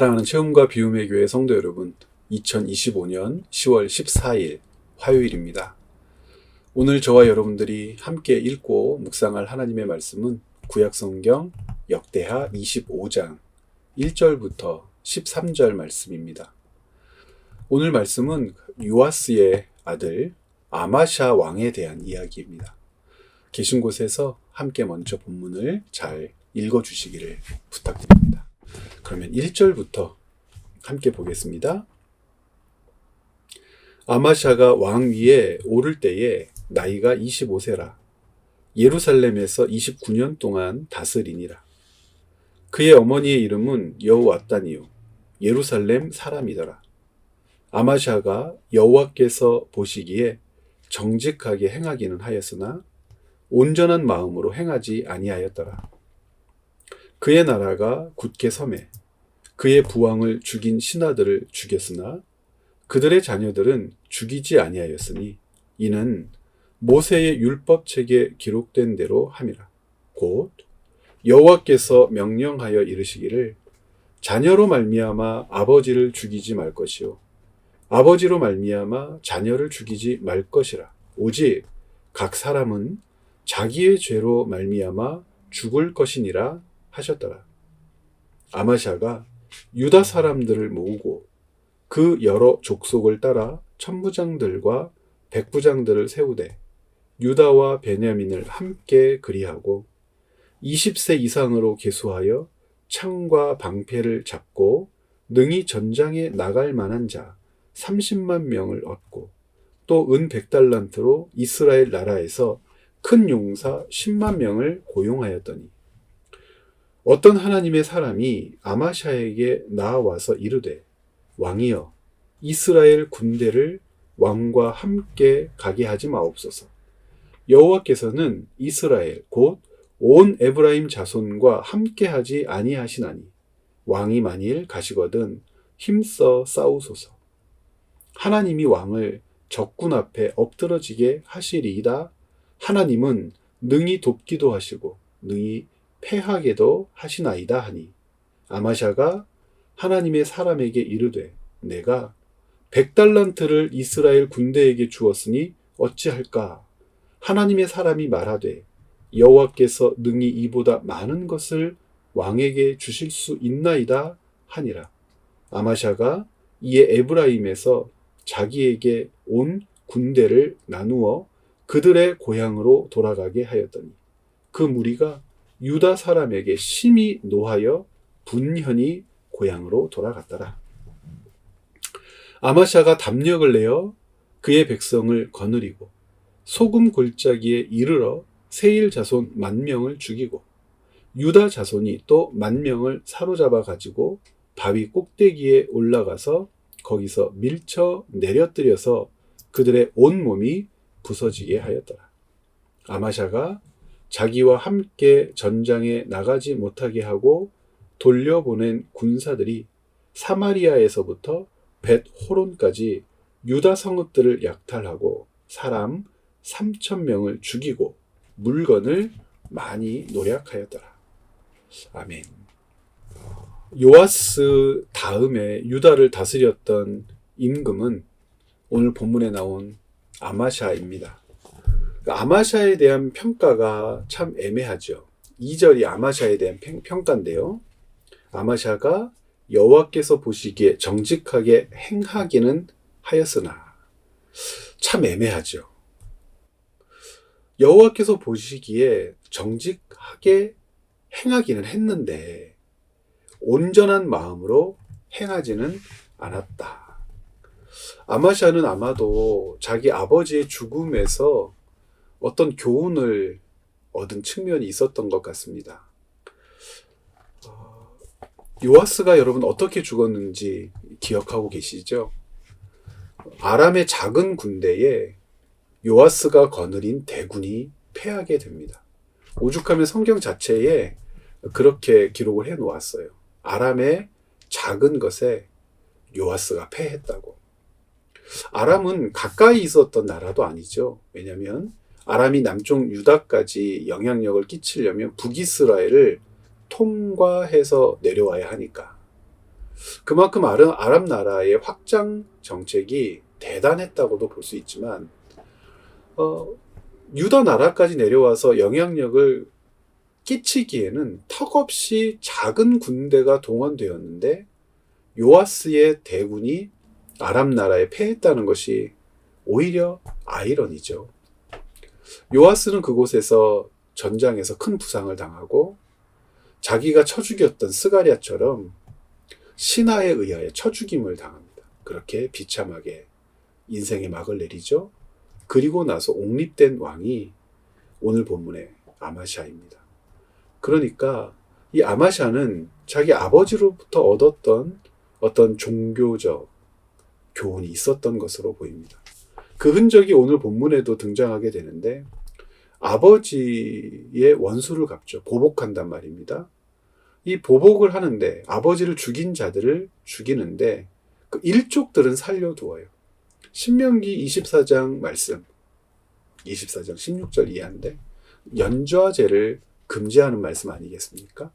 사랑하는 체험과 비움의 교회 성도 여러분, 2025년 10월 14일 화요일입니다. 오늘 저와 여러분들이 함께 읽고 묵상할 하나님의 말씀은 구약성경 역대하 25장 1절부터 13절 말씀입니다. 오늘 말씀은 요아스의 아들 아마샤 왕에 대한 이야기입니다. 계신 곳에서 함께 먼저 본문을 잘 읽어 주시기를 부탁드립니다. 그러면 1절부터 함께 보겠습니다. 아마샤가 왕 위에 오를 때에 나이가 25세라. 예루살렘에서 29년 동안 다스리니라. 그의 어머니의 이름은 여호와따니요 예루살렘 사람이더라. 아마샤가 여호와께서 보시기에 정직하게 행하기는 하였으나 온전한 마음으로 행하지 아니하였더라. 그의 나라가 굳게 섬에 그의 부왕을 죽인 신하들을 죽였으나 그들의 자녀들은 죽이지 아니하였으니 이는 모세의 율법책에 기록된 대로 함이라. 곧 여호와께서 명령하여 이르시기를 자녀로 말미암아 아버지를 죽이지 말 것이요 아버지로 말미암아 자녀를 죽이지 말 것이라. 오직 각 사람은 자기의 죄로 말미암아 죽을 것이니라 하셨더라. 아마샤가 유다 사람들을 모으고 그 여러 족속을 따라 천부장들과 백부장들을 세우되 유다와 베냐민을 함께 그리하고 20세 이상으로 계수하여 창과 방패를 잡고 능히 전장에 나갈 만한 자 30만 명을 얻고 또 은 100달란트로 이스라엘 나라에서 큰 용사 10만 명을 고용하였더니 어떤 하나님의 사람이 아마샤에게 나와서 이르되 왕이여 이스라엘 군대를 왕과 함께 가게 하지 마옵소서. 여호와께서는 이스라엘 곧 온 에브라임 자손과 함께 하지 아니하시나니 왕이 만일 가시거든 힘써 싸우소서. 하나님이 왕을 적군 앞에 엎드러지게 하시리이다. 하나님은 능히 돕기도 하시고 능히 패하게도 하시나이다 하니 아마샤가 하나님의 사람에게 이르되 내가 백달란트를 이스라엘 군대에게 주었으니 어찌할까? 하나님의 사람이 말하되 여호와께서 능히 이보다 많은 것을 왕에게 주실 수 있나이다 하니라. 아마샤가 이에 에브라임에서 자기에게 온 군대를 나누어 그들의 고향으로 돌아가게 하였더니 그 무리가 유다 사람에게 심히 노하여 분현히 고향으로 돌아갔더라. 아마샤가 담력을 내어 그의 백성을 거느리고 소금 골짜기에 이르러 세일 자손 만 명을 죽이고 유다 자손이 또 만 명을 사로잡아 가지고 바위 꼭대기에 올라가서 거기서 밀쳐 내려뜨려서 그들의 온 몸이 부서지게 하였더라. 아마샤가 자기와 함께 전장에 나가지 못하게 하고 돌려보낸 군사들이 사마리아에서부터 벳 호론까지 유다 성읍들을 약탈하고 사람 3천 명을 죽이고 물건을 많이 노략하였더라. 아멘. 요아스 다음에 유다를 다스렸던 임금은 오늘 본문에 나온 아마샤입니다. 그 아마샤에 대한 평가가 참 애매하죠. 2절이 아마샤에 대한 평- 평가인데요. 아마샤가 여호와께서 보시기에 정직하게 행하기는 하였으나 참 애매하죠. 여호와께서 보시기에 정직하게 행하기는 했는데 온전한 마음으로 행하지는 않았다. 아마샤는 아마도 자기 아버지의 죽음에서 어떤 교훈을 얻은 측면이 있었던 것 같습니다. 어, 요아스가 여러분 어떻게 죽었는지 기억하고 계시죠? 아람의 작은 군대에 요아스가 거느린 대군이 패하게 됩니다. 오죽하면 성경 자체에 그렇게 기록을 해 놓았어요. 아람의 작은 것에 요아스가 패했다고. 아람은 가까이 있었던 나라도 아니죠. 왜냐하면 아람이 남쪽 유다까지 영향력을 끼치려면 북이스라엘을 통과해서 내려와야 하니까. 그만큼 아람 나라의 확장 정책이 대단했다고도 볼 수 있지만, 어, 유다 나라까지 내려와서 영향력을 끼치기에는 턱없이 작은 군대가 동원되었는데 요아스의 대군이 아람 나라에 패했다는 것이 오히려 아이러니죠. 요아스는 그곳에서 전장에서 큰 부상을 당하고 자기가 쳐 죽였던 스가리아처럼 신하에 의하여 쳐 죽임을 당합니다. 그렇게 비참하게 인생의 막을 내리죠. 그리고 나서 옹립된 왕이 오늘 본문의 아마샤입니다. 그러니까 이 아마샤는 자기 아버지로부터 얻었던 어떤 종교적 교훈이 있었던 것으로 보입니다. 그 흔적이 오늘 본문에도 등장하게 되는데 아버지의 원수를 갚죠. 보복한단 말입니다. 이 보복을 하는데 아버지를 죽인 자들을 죽이는데 그 일족들은 살려두어요. 신명기 24장 말씀 24장 16절 이하인데 연좌제를 금지하는 말씀 아니겠습니까?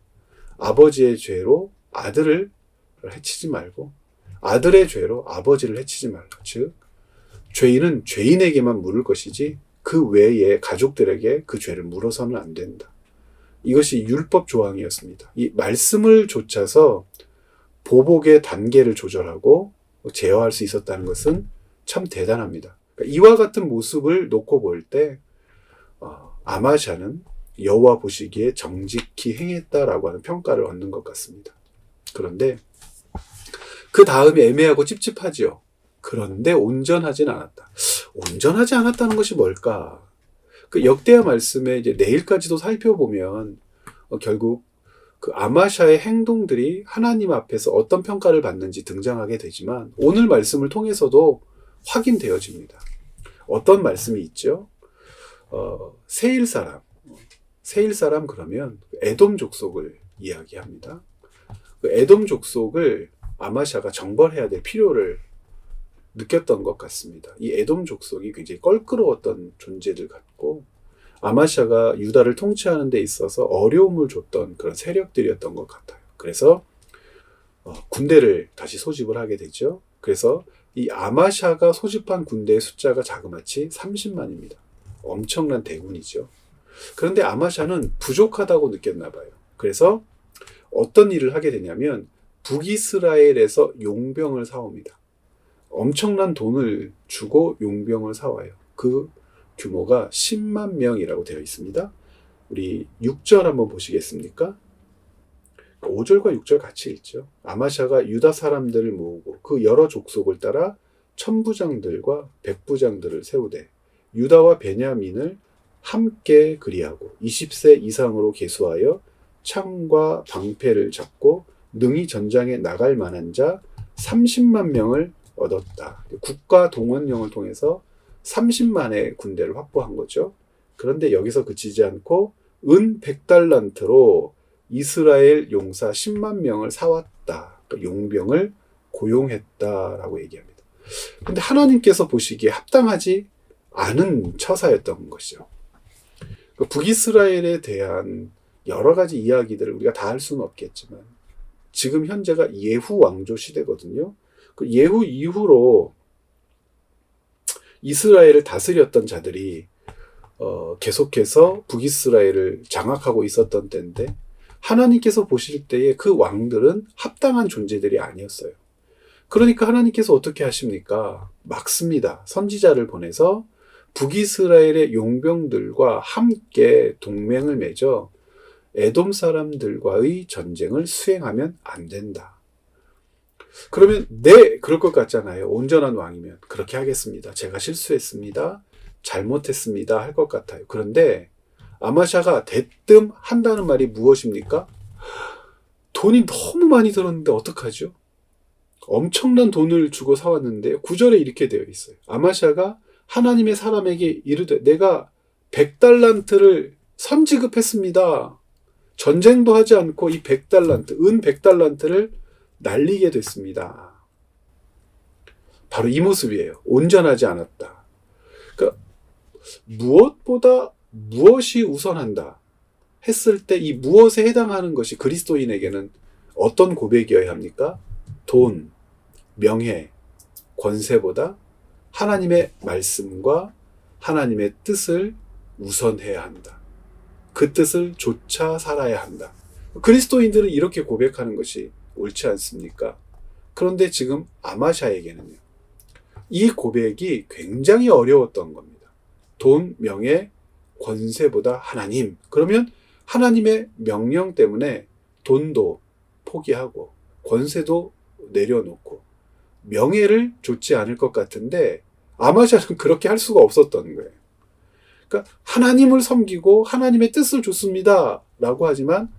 아버지의 죄로 아들을 해치지 말고 아들의 죄로 아버지를 해치지 말라. 즉 죄인은 죄인에게만 물을 것이지 그 외에 가족들에게 그 죄를 물어서는 안 된다. 이것이 율법 조항이었습니다. 이 말씀을 좇아서 보복의 단계를 조절하고 제어할 수 있었다는 것은 참 대단합니다. 그러니까 이와 같은 모습을 놓고 볼때 어, 아마샤는 여호와 보시기에 정직히 행했다라고 하는 평가를 얻는 것 같습니다. 그런데 그 다음이 애매하고 찝찝하지요. 그런데 온전하진 않았다. 온전하지 않았다는 것이 뭘까? 그 역대하 말씀에 이제 내일까지도 살펴보면 어, 결국 그 아마샤의 행동들이 하나님 앞에서 어떤 평가를 받는지 등장하게 되지만 오늘 말씀을 통해서도 확인되어집니다. 어떤 말씀이 있죠? 어, 세일 사람. 세일 사람 그러면 에돔 족속을 이야기합니다. 그 에돔 족속을 아마샤가 정벌해야 될 필요를 느꼈던 것 같습니다. 이 에돔 족속이 굉장히 껄끄러웠던 존재들 같고 아마샤가 유다를 통치하는 데 있어서 어려움을 줬던 그런 세력들이었던 것 같아요. 그래서 어, 군대를 다시 소집을 하게 되죠. 그래서 이 아마샤가 소집한 군대의 숫자가 자그마치 30만입니다. 엄청난 대군이죠. 그런데 아마샤는 부족하다고 느꼈나 봐요. 그래서 어떤 일을 하게 되냐면 북이스라엘에서 용병을 사옵니다. 엄청난 돈을 주고 용병을 사와요. 그 규모가 10만 명이라고 되어 있습니다. 우리 6절 한번 보시겠습니까? 5절과 6절 같이 읽죠. 아마샤가 유다 사람들을 모으고 그 여러 족속을 따라 천부장들과 백부장들을 세우되 유다와 베냐민을 함께 그리하고 20세 이상으로 계수하여 창과 방패를 잡고 능히 전장에 나갈 만한 자 30만 명을 얻었다. 국가 동원령을 통해서 30만의 군대를 확보한 거죠. 그런데 여기서 그치지 않고 은 100달란트로 이스라엘 용사 10만 명을 사왔다. 그러니까 용병을 고용했다라고 얘기합니다. 근데 하나님께서 보시기에 합당하지 않은 처사였던 것이죠. 그 북이스라엘에 대한 여러 가지 이야기들을 우리가 다 할 수는 없겠지만 지금 현재가 예후 왕조 시대거든요. 그 예후 이후로 이스라엘을 다스렸던 자들이 어, 계속해서 북이스라엘을 장악하고 있었던 때인데 하나님께서 보실 때에 그 왕들은 합당한 존재들이 아니었어요. 그러니까 하나님께서 어떻게 하십니까? 막습니다. 선지자를 보내서 북이스라엘의 용병들과 함께 동맹을 맺어 에돔 사람들과의 전쟁을 수행하면 안 된다. 그러면 네 그럴 것 같잖아요. 온전한 왕이면 그렇게 하겠습니다. 제가 실수했습니다. 잘못했습니다. 할 것 같아요. 그런데 아마샤가 대뜸 한다는 말이 무엇입니까? 돈이 너무 많이 들었는데 어떡하죠? 엄청난 돈을 주고 사왔는데 구절에 이렇게 되어 있어요. 아마샤가 하나님의 사람에게 이르되 내가 100달란트를 선지급했습니다. 전쟁도 하지 않고 이 100달란트, 은 100달란트를 날리게 됐습니다. 바로 이 모습이에요. 온전하지 않았다. 그러니까 무엇보다 무엇이 우선한다 했을 때 이 무엇에 해당하는 것이 그리스도인에게는 어떤 고백이어야 합니까? 돈, 명예, 권세보다 하나님의 말씀과 하나님의 뜻을 우선해야 한다. 그 뜻을 쫓아 살아야 한다. 그리스도인들은 이렇게 고백하는 것이 옳지 않습니까? 그런데 지금 아마샤에게는요. 이 고백이 굉장히 어려웠던 겁니다. 돈, 명예, 권세보다 하나님. 그러면 하나님의 명령 때문에 돈도 포기하고 권세도 내려놓고 명예를 좇지 않을 것 같은데 아마샤는 그렇게 할 수가 없었던 거예요. 그러니까 하나님을 섬기고 하나님의 뜻을 줬습니다. 라고 하지만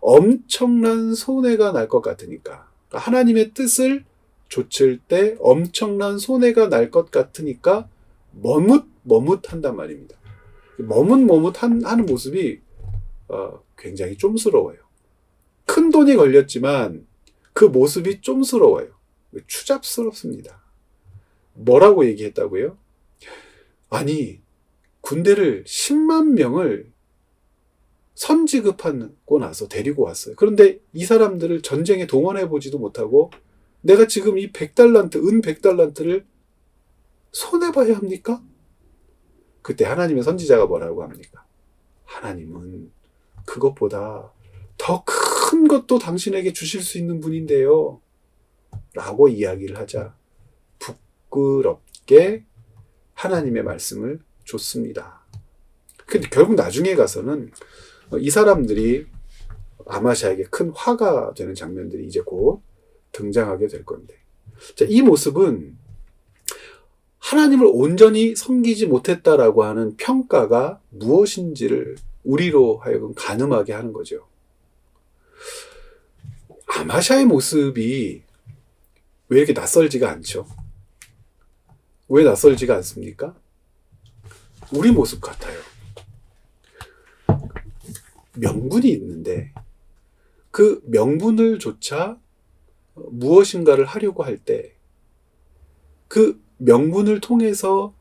엄청난 손해가 날 것 같으니까 그러니까 하나님의 뜻을 좇을 때 엄청난 손해가 날 것 같으니까 머뭇 머뭇한단 말입니다. 머뭇 머뭇하는 모습이 어, 굉장히 쫌스러워요. 큰 돈이 걸렸지만 그 모습이 쫌스러워요. 추잡스럽습니다. 뭐라고 얘기했다고요? 아니, 군대를 10만 명을 선지급하고 나서 데리고 왔어요. 그런데 이 사람들을 전쟁에 동원해 보지도 못하고 내가 지금 이 100달란트, 은 100달란트를 손해봐야 합니까? 그때 하나님의 선지자가 뭐라고 합니까? 하나님은 그것보다 더 큰 것도 당신에게 주실 수 있는 분인데요. 라고 이야기를 하자 부끄럽게 하나님의 말씀을 줬습니다. 근데 결국 나중에 가서는 이 사람들이 아마샤에게 큰 화가 되는 장면들이 이제 곧 등장하게 될 건데. 자, 이 모습은 하나님을 온전히 섬기지 못했다라고 하는 평가가 무엇인지를 우리로 하여금 가늠하게 하는 거죠. 아마샤의 모습이 왜 이렇게 낯설지가 않죠? 왜 낯설지가 않습니까? 우리 모습 같아요. 명분이 있는데 그 명분을 조차 무엇인가를 하려고 할 때 그 명분을 통해서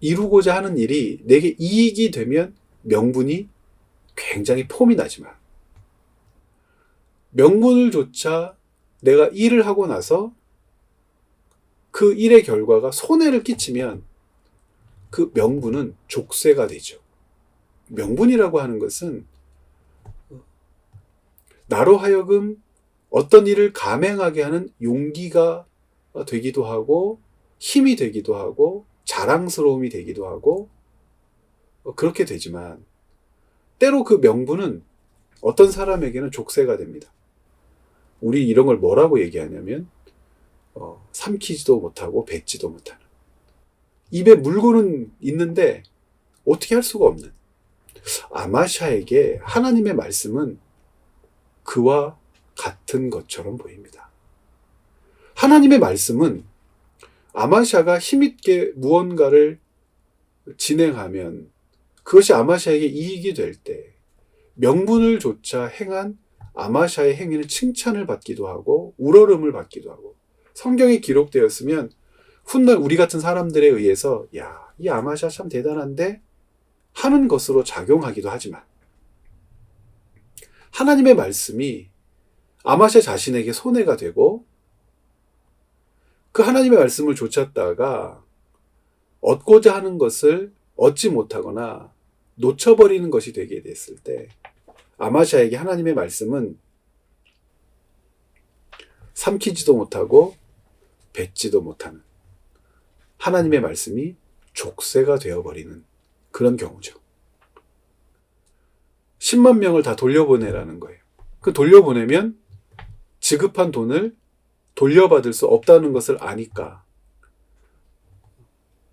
이루고자 하는 일이 내게 이익이 되면 명분이 굉장히 폼이 나지만 명분을 조차 내가 일을 하고 나서 그 일의 결과가 손해를 끼치면 그 명분은 족쇄가 되죠. 명분이라고 하는 것은 나로 하여금 어떤 일을 감행하게 하는 용기가 되기도 하고 힘이 되기도 하고 자랑스러움이 되기도 하고 어, 그렇게 되지만 때로 그 명분은 어떤 사람에게는 족쇄가 됩니다. 우리 이런 걸 뭐라고 얘기하냐면 어, 삼키지도 못하고 뱉지도 못하는 입에 물고는 있는데 어떻게 할 수가 없는 아마샤에게 하나님의 말씀은 그와 같은 것처럼 보입니다. 하나님의 말씀은 아마샤가 힘있게 무언가를 진행하면 그것이 아마샤에게 이익이 될 때 명분을 조차 행한 아마샤의 행위는 칭찬을 받기도 하고 우러름을 받기도 하고 성경에 기록되었으면 훗날 우리 같은 사람들에 의해서 야, 이 아마샤 참 대단한데 하는 것으로 작용하기도 하지만 하나님의 말씀이 아마샤 자신에게 손해가 되고 그 하나님의 말씀을 좇았다가 얻고자 하는 것을 얻지 못하거나 놓쳐버리는 것이 되게 됐을 때 아마샤에게 하나님의 말씀은 삼키지도 못하고 뱉지도 못하는 하나님의 말씀이 족쇄가 되어버리는 그런 경우죠. 10만 명을 다 돌려보내라는 거예요. 그 돌려보내면 지급한 돈을 돌려받을 수 없다는 것을 아니까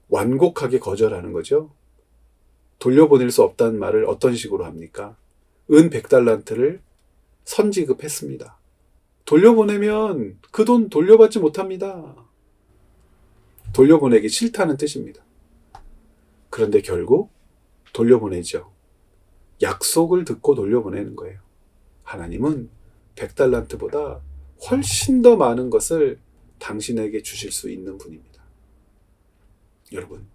완곡하게 거절하는 거죠. 돌려보낼 수 없다는 말을 어떤 식으로 합니까? 은 100달란트를 선지급했습니다. 돌려보내면 그 돈 돌려받지 못합니다. 돌려보내기 싫다는 뜻입니다. 그런데 결국 돌려보내죠. 약속을 듣고 돌려보내는 거예요. 하나님은 100달란트보다 훨씬 더 많은 것을 당신에게 주실 수 있는 분입니다. 여러분,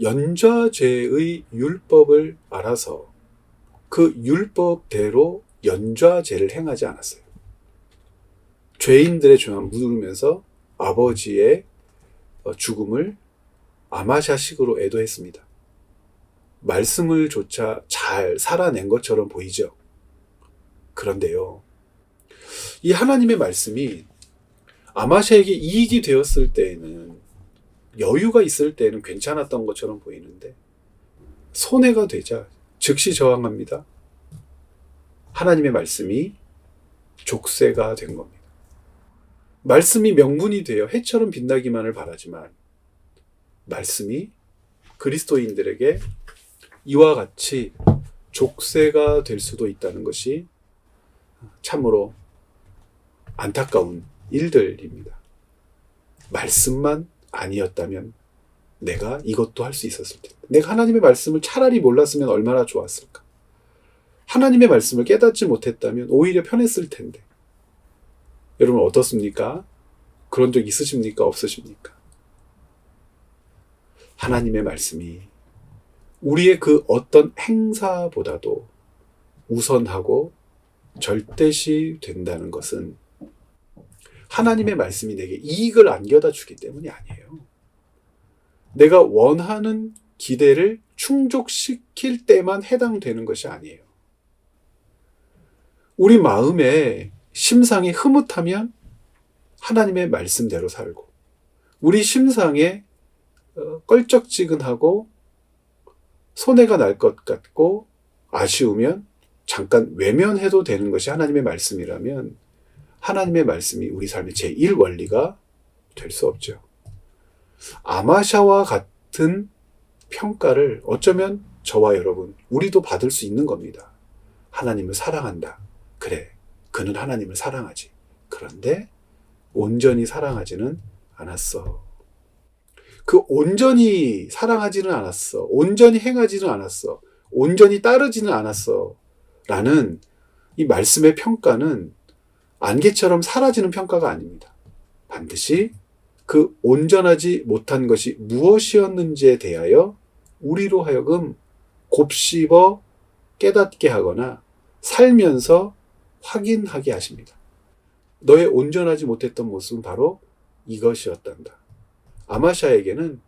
연좌죄의 율법을 알아서 그 율법대로 연좌죄를 행하지 않았어요. 죄인들의 죄만 물으면서 아버지의 어, 죽음을 아마샤식으로 애도했습니다. 말씀을 조차 잘 살아낸 것처럼 보이죠. 그런데요, 이 하나님의 말씀이 아마샤에게 이익이 되었을 때에는 여유가 있을 때는 괜찮았던 것처럼 보이는데 손해가 되자 즉시 저항합니다. 하나님의 말씀이 족쇄가 된 겁니다. 말씀이 명분이 되어 해처럼 빛나기만을 바라지만 말씀이 그리스도인들에게 이와 같이 족쇄가 될 수도 있다는 것이 참으로 안타까운 일들입니다. 말씀만 아니었다면 내가 이것도 할 수 있었을 텐데. 내가 하나님의 말씀을 차라리 몰랐으면 얼마나 좋았을까. 하나님의 말씀을 깨닫지 못했다면 오히려 편했을 텐데. 여러분 어떻습니까? 그런 적 있으십니까? 없으십니까? 하나님의 말씀이 우리의 그 어떤 행사보다도 우선하고 절대시 된다는 것은 하나님의 말씀이 내게 이익을 안겨다 주기 때문이 아니에요. 내가 원하는 기대를 충족시킬 때만 해당되는 것이 아니에요. 우리 마음에 심상이 흐뭇하면 하나님의 말씀대로 살고, 우리 심상에 어, 껄쩍지근하고 손해가 날 것 같고 아쉬우면 잠깐 외면해도 되는 것이 하나님의 말씀이라면 하나님의 말씀이 우리 삶의 제1원리가 될 수 없죠. 아마샤와 같은 평가를 어쩌면 저와 여러분, 우리도 받을 수 있는 겁니다. 하나님을 사랑한다. 그래, 그는 하나님을 사랑하지. 그런데 온전히 사랑하지는 않았어. 그 온전히 사랑하지는 않았어. 온전히 행하지는 않았어. 온전히 따르지는 않았어. 라는 이 말씀의 평가는 안개처럼 사라지는 평가가 아닙니다. 반드시 그 온전하지 못한 것이 무엇이었는지에 대하여 우리로 하여금 곱씹어 깨닫게 하거나 살면서 확인하게 하십니다. 너의 온전하지 못했던 모습은 바로 이것이었단다. 아마샤에게는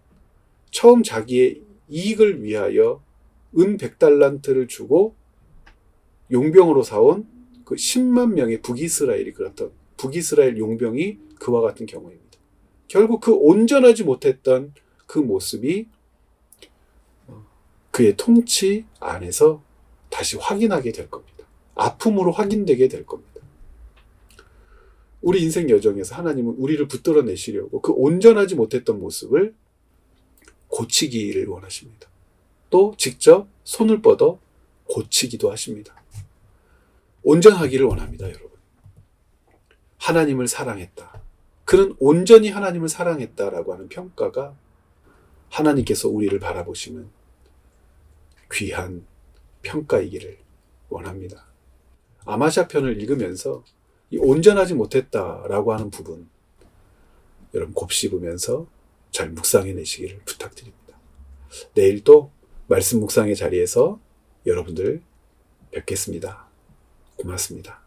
처음 자기의 이익을 위하여 은 100달란트를 주고 용병으로 사온 그 10만 명의 북이스라엘이 그렇던 북이스라엘 용병이 그와 같은 경우입니다. 결국 그 온전하지 못했던 그 모습이 어, 그의 통치 안에서 다시 확인하게 될 겁니다. 아픔으로 확인되게 될 겁니다. 우리 인생 여정에서 하나님은 우리를 붙들어 내시려고 그 온전하지 못했던 모습을 고치기를 원하십니다. 또 직접 손을 뻗어 고치기도 하십니다. 온전하기를 원합니다, 여러분. 하나님을 사랑했다. 그는 온전히 하나님을 사랑했다라고 하는 평가가 하나님께서 우리를 바라보시는 귀한 평가이기를 원합니다. 아마샤 편을 읽으면서 이 온전하지 못했다라고 하는 부분 여러분 곱씹으면서 잘 묵상해 내시기를 부탁드립니다. 내일 또 말씀 묵상의 자리에서 여러분들 뵙겠습니다. 고맙습니다.